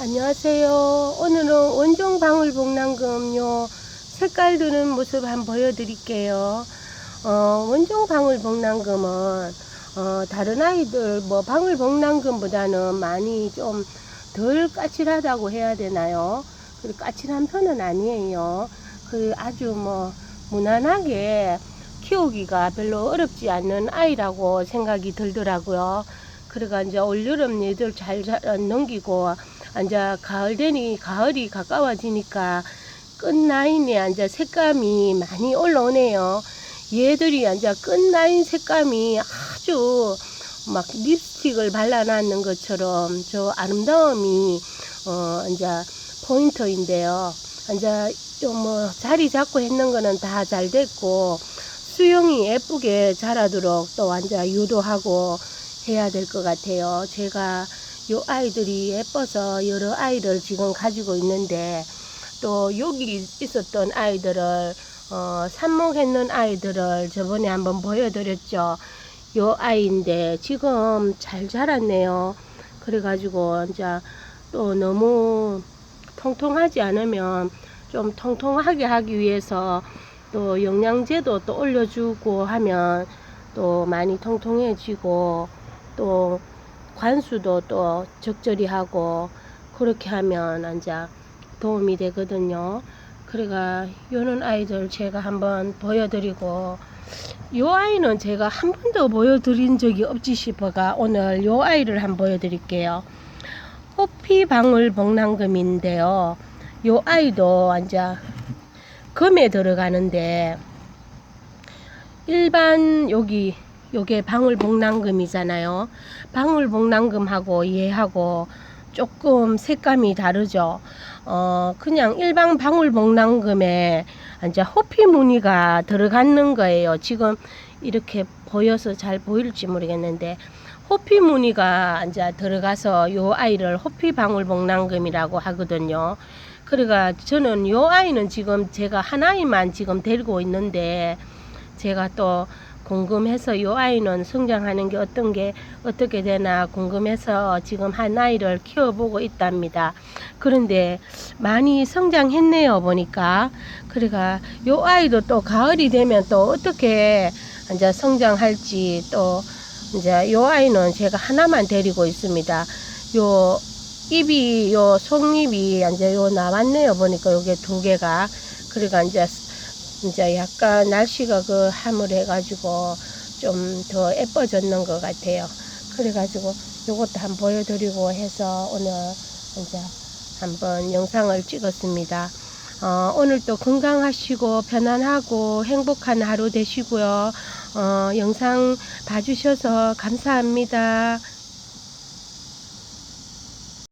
안녕하세요. 오늘은 원종 방울 복랑금요 색깔 드는 모습 한번 보여드릴게요. 어, 원종 방울 복랑금은 어, 다른 아이들 뭐 방울 복랑금보다는 많이 좀 덜 까칠하다고 해야 되나요? 그 까칠한 편은 아니에요. 그 아주 뭐 무난하게 키우기가 별로 어렵지 않는 아이라고 생각이 들더라고요. 그래가 이제 올여름 얘들 잘, 잘 넘기고 이제 가을 되니 가을이 가까워지니까 끝라인에 이제 색감이 많이 올라오네요. 얘들이 이제 끝라인 색감이 아주 막 립스틱을 발라놨는 것처럼 저 아름다움이 어 이제 포인트인데요. 이제 뭐 자리 잡고 했는 거는 다 잘 됐고 수영이 예쁘게 자라도록 또 이제 유도하고 해야 될 것 같아요. 제가 요 아이들이 예뻐서 여러 아이를 지금 가지고 있는데 또 여기 있었던 아이들을 어, 삽목했는 아이들을 저번에 한번 보여드렸죠. 요 아이인데 지금 잘 자랐네요. 그래가지고 이제 또 너무 통통하지 않으면 좀 통통하게 하기 위해서 또 영양제도 또 올려주고 하면 또 많이 통통해지고 또 관수도 또 적절히 하고 그렇게 하면 이제 도움이 되거든요. 그래가 요런 아이들 제가 한번 보여드리고 요 아이는 제가 한 번도 보여드린 적이 없지 싶어가 오늘 요 아이를 한번 보여드릴게요. 호피 방울 복랑금인데요. 요 아이도 이제 금에 들어가는데 일반 여기 요게 방울복랑금이잖아요. 방울복랑금하고 얘하고 조금 색감이 다르죠. 어 그냥 일반 방울복랑금에 이제 호피 무늬가 들어가는 거예요. 지금 이렇게 보여서 잘 보일지 모르겠는데 호피 무늬가 이제 들어가서 요 아이를 호피 방울복랑금이라고 하거든요. 그러니까 저는 요 아이는 지금 제가 한 아이만 지금 데리고 있는데 제가 또 궁금해서 요 아이는 성장하는 게 어떤 게 어떻게 되나 궁금해서 지금 한 아이를 키워보고 있답니다. 그런데 많이 성장했네요 보니까 그러니까 요 아이도 또 가을이 되면 또 어떻게 이제 성장할지 또 이제 요 아이는 제가 하나만 데리고 있습니다. 요 입이 요 속입이 이제 요 나왔네요 보니까 요게 두 개가 그러니까 이제 이제 약간 날씨가 그 함을 해가지고 좀 더 예뻐졌는 것 같아요. 그래가지고 요것도 한번 보여드리고 해서 오늘 이제 한번 영상을 찍었습니다. 어, 오늘도 건강하시고 편안하고 행복한 하루 되시고요. 어, 영상 봐주셔서 감사합니다.